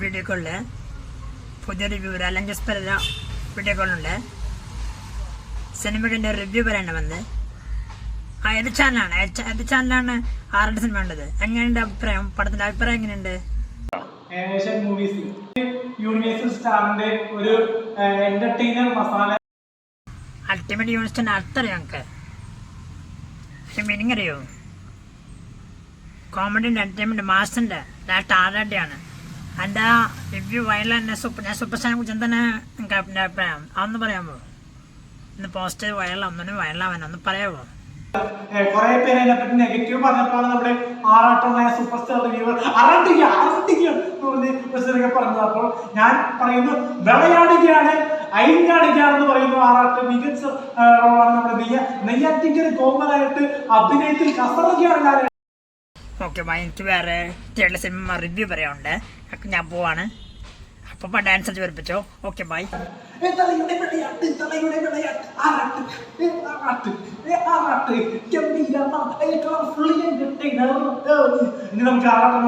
Video കോളിൽ പുതിയ review അല്ലെങ്കിൽ സ്പെല്ല വീഡിയോ കോളുണ്ട് സിനിമയുടെ റിവ്യൂ പറയാണ്ട് വന്ന്. ആ ഏത് ചാനലാണ് ഏത് ചാനലാണ് ആരുടെ സിനിമ ഉണ്ടത് എങ്ങനെയുണ്ട് അഭിപ്രായം? പടത്തിന്റെ അഭിപ്രായം എങ്ങനെയുണ്ട്? ഏഷ്യൻ മൂവീസ് യൂണിവേഴ്സൽ സ്റ്റാറിന്റെ ഒരു എന്റർടൈനർ മസാല. അൾട്ടിമേറ്റ് യൂണിവേഴ്സിറ്റിന്റെ അർത്ഥറിയോ ഞങ്ങൾക്ക് മീനിങ് അറിയോ? കോമഡിന്റെ എന്റർടൈൻമെന്റ് മാസിന്റെ ഡയറക്റ്റ് ആറാട്ടിയാണ് എന്റെ ആ റിവ്യൂ വയറിൽ തന്നെ സൂപ്പർ ഞാൻ സൂപ്പർ സ്റ്റാറിനെ കുറിച്ച് എന്താണ് നിങ്ങൾക്ക് എന്റെ അഭിപ്രായം അതൊന്ന് പറയാമോ ഇന്ന് പോസ്റ്റ് വയറിലാവുന്നതിന് വയറിലാവാൻ ഒന്ന് പറയാമോ കുറെ പേര് അതിനെ പറ്റി നെഗറ്റീവ് പറഞ്ഞപ്പോഴാണ് നമ്മുടെ ആറാട്ടമായ സൂപ്പർ സ്റ്റാർ റിവ്യൂവർ ആറാട്ടിക ആറാട്ടിക എന്ന് പറഞ്ഞ് പറഞ്ഞത് അപ്പോൾ ഞാൻ പറയുന്നു വിളയാടുകയാണ് അയിഞ്ഞാടുകയാണെന്ന് പറയുന്നു ആറാട്ട് മികച്ച റോളാണ് നമ്മുടെ നെയ്യ നെയ്യാറ്റിങ്കൽ കോമനായിട്ട് അഭിനയത്തിൽ കസറുകയാണ് ഞാൻ ഓക്കെ എനിക്ക് വേറെ തിയേറ്റർ സിനിമ റിവ്യൂ പറയാനുണ്ട്. അപ്പം ഞാൻ പോവാണ്. അപ്പോൾ ഡാൻസ് അടിച്ച് പഠിപ്പിച്ചോ? ഓക്കെ ബൈ നമുക്ക് ആറാട്ടം